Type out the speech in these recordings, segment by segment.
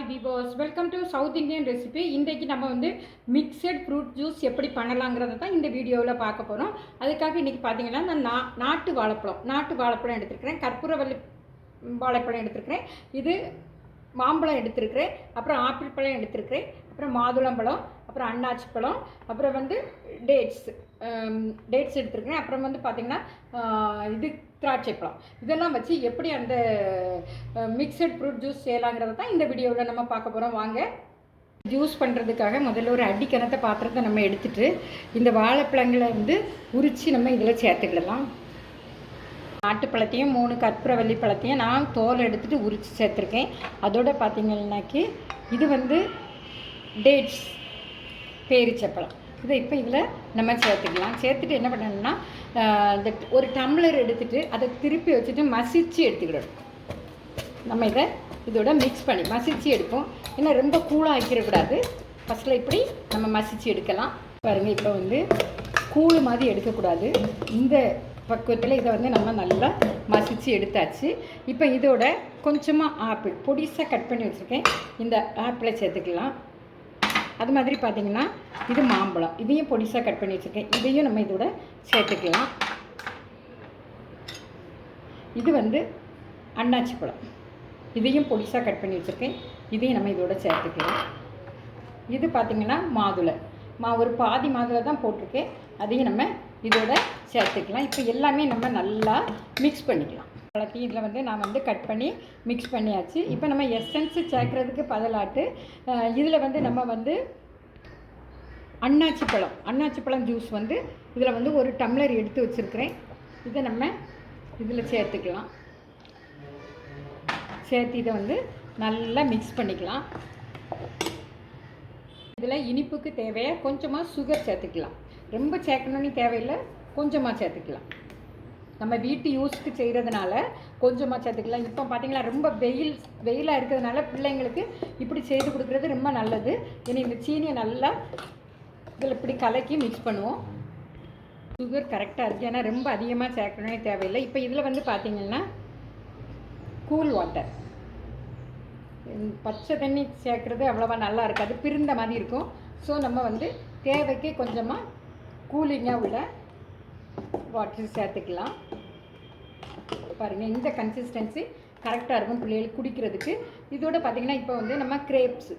Hi பிபாஸ் welcome to south Indian recipe இன்றைக்கு நம்ம வந்து மிக்சட் ஃப்ரூட் ஜூஸ் எப்படி பண்ணலாங்கிறத தான் இந்த வீடியோவில் பார்க்க போகிறோம் அதுக்காக இன்றைக்கி பார்த்தீங்கன்னா நான் நா நாட்டு வாழைப்பழம் நாட்டு வாழைப்பழம் எடுத்துருக்கிறேன். கற்பூரவல்லி வாழைப்பழம் எடுத்துருக்கிறேன். இது மாம்பழம் எடுத்திருக்கிறேன். அப்புறம் ஆப்பிள் பழம் எடுத்திருக்கிறேன். அப்புறம் மாதுளம்பழம் அப்புறம் அன்னாச்சி பழம் அப்புறம் வந்து டேட்ஸ் டேட்ஸ் எடுத்திருக்கிறேன். அப்புறம் வந்து பார்த்திங்கன்னா இது திராட்சை பழம். இதெல்லாம் வச்சு எப்படி அந்த மிக்சட் ஃப்ரூட் ஜூஸ் செய்யலாங்கிறத தான் இந்த வீடியோவில் நம்ம பார்க்க போகிறோம் வாங்க. ஜூஸ் பண்ணுறதுக்காக முதல்ல ஒரு அடிக்கணத்தை பாத்திரத்தை நம்ம எடுத்துட்டு இந்த வாழைப்பழங்களை வந்து உரித்து நம்ம இதில் சேர்த்துக்கிடலாம். நாட்டுப்பழத்தையும் மூணு கற்பூரவல்லி பழத்தையும் நான் தோல் எடுத்துகிட்டு உரித்து சேர்த்துருக்கேன். அதோட பார்த்தீங்கன்னாக்கி இது வந்து டேட்ஸ் பேரிச்சப்பழம் இதை இப்போ இதில் நம்ம சேர்த்துக்கலாம். சேர்த்துட்டு என்ன பண்ணணும்னா இந்த ஒரு டம்ளர் எடுத்துட்டு அதை திருப்பி வச்சுட்டு மசிச்சு எடுத்துக்கிடணும். நம்ம இதை இதோட மிக்ஸ் பண்ணி மசிச்சு எடுப்போம். ஏன்னா ரொம்ப கூலாக ஆக்கிடக்கூடாது ஃபஸ்ட்டில் இப்படி நம்ம மசிச்சு எடுக்கலாம். பாருங்கள் இப்போ வந்து கூழ் மாதிரி எடுக்கக்கூடாது இந்த பக்குவத்தில் இதை வந்து நம்ம நல்லா மசிச்சு எடுத்தாச்சு. இப்போ இதோட கொஞ்சமாக ஆப்பிள் பொடிசாக கட் பண்ணி வச்சுருக்கேன். இந்த ஆப்பிளை சேர்த்துக்கலாம். அது மாதிரி பார்த்தீங்கன்னா இது மாம்பழம். இதையும் பொடிசாக கட் பண்ணி வச்சுருக்கேன். இதையும் நம்ம இதோட சேர்த்துக்கலாம். இது வந்து அண்ணாச்சி பழம். இதையும் பொடிசாக கட் பண்ணி வச்சுருக்கேன். இதையும் நம்ம இதோட சேர்த்துக்கலாம். இது பார்த்திங்கன்னா மாதுளை. மா ஒரு பாதி மாதுளை தான் போட்டிருக்கேன். அதையும் நம்ம இதோட சேர்த்துக்கலாம். இப்போ எல்லாமே நம்ம நல்லா மிக்ஸ் பண்ணிக்கலாம். பழத்தையும் இதில் வந்து நான் வந்து கட் பண்ணி மிக்ஸ் பண்ணியாச்சு. இப்போ நம்ம எசன்ஸு சேர்க்குறதுக்கு பதிலாட்டு இதில் வந்து நம்ம வந்து அண்ணாச்சி பழம் அண்ணாச்சி பழம் ஜூஸ் வந்து இதில் வந்து ஒரு டம்ளர் எடுத்து வச்சுருக்கிறேன். இதை நம்ம இதில் சேர்த்துக்கலாம். சேர்த்து இதை வந்து நல்லா மிக்ஸ் பண்ணிக்கலாம். இதில் இனிப்புக்கு தேவையாக கொஞ்சமாக சுகர் சேர்த்துக்கலாம். ரொம்ப சேர்க்கணும்னு தேவையில்லை கொஞ்சமாக சேர்த்துக்கலாம். நம்ம வீட்டு யூஸ்க்கு செய்கிறதுனால கொஞ்சமாக சேர்த்துக்கலாம். இப்போ பார்த்தீங்களா ரொம்ப வெயில் வெயிலாக இருக்கிறதுனால பிள்ளைங்களுக்கு இப்படி செய்து கொடுக்குறது ரொம்ப நல்லது. ஏன்னா இந்த சீனியை நல்லா இதில் இப்படி கலக்கி மிக்ஸ் பண்ணுவோம். சுகர் கரெக்டாக இருக்குது ஏன்னா ரொம்ப அதிகமாக சேர்க்கணும்னே தேவையில்லை. இப்போ இதில் வந்து பார்த்தீங்கன்னா கூல் வாட்டர் பச்சை தண்ணி சேர்க்குறது அவ்வளோவா நல்லா இருக்காது. பிரிந்த மாதிரி இருக்கும். ஸோ நம்ம வந்து தேவைக்கு கொஞ்சமாக கூலிங்காக உள்ள வாட்டர் சேர்த்துக்கலாம். பாருங்கள் இந்த கன்சிஸ்டன்சி கரெக்டாக இருக்கும் பிள்ளைகளுக்கு குடிக்கிறதுக்கு. இதோட பார்த்தீங்கன்னா இப்போ வந்து நம்ம கிரேப்ஸ்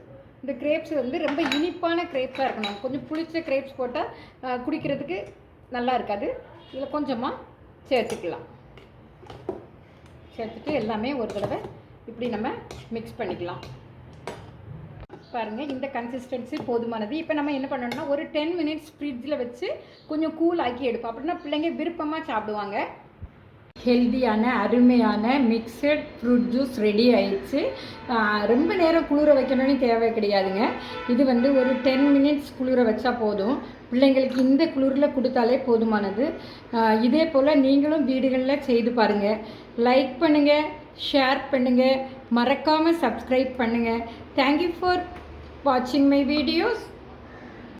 இந்த கிரேப்ஸ் வந்து ரொம்ப இனிப்பான கிரேப்ஸாக இருக்கணும். கொஞ்சம் புளிச்ச கிரேப்ஸ் போட்டால் குடிக்கிறதுக்கு நல்லா இருக்காது. இதில் கொஞ்சமாக சேர்த்துக்கலாம். சேர்த்துட்டு எல்லாமே ஒரு தடவை இப்படி நம்ம மிக்ஸ் பண்ணிக்கலாம். பாருங்கள் இந்த கன்சிஸ்டன்சி போதுமானது. இப்போ நம்ம என்ன பண்ணணும்னா ஒரு டென் மினிட்ஸ் ஃப்ரிட்ஜில் வச்சு கொஞ்சம் கூல் ஆக்கி எடுப்போம். அப்படின்னா பிள்ளைங்க விருப்பமாக சாப்பிடுவாங்க. ஹெல்தியான அருமையான மிக்சட் ஃப்ரூட் ஜூஸ் ரெடி ஆயிடுச்சு. ரொம்ப நேரம் குளிர வைக்கணும்னு தேவை கிடையாதுங்க. இது வந்து ஒரு டென் மினிட்ஸ் குளிர வச்சா போதும். பிள்ளைங்களுக்கு இந்த குளிரில் கொடுத்தாலே போதுமானது. இதே போல் நீங்களும் வீடுகளில் செய்து பாருங்கள் லைக் பண்ணுங்கள் ஷேர் பண்ணுங்கள் மறக்காமல் சப்ஸ்கிரைப் பண்ணுங்கள் தேங்க்யூ ஃபார் வாட்சிங் மை வீடியோஸ்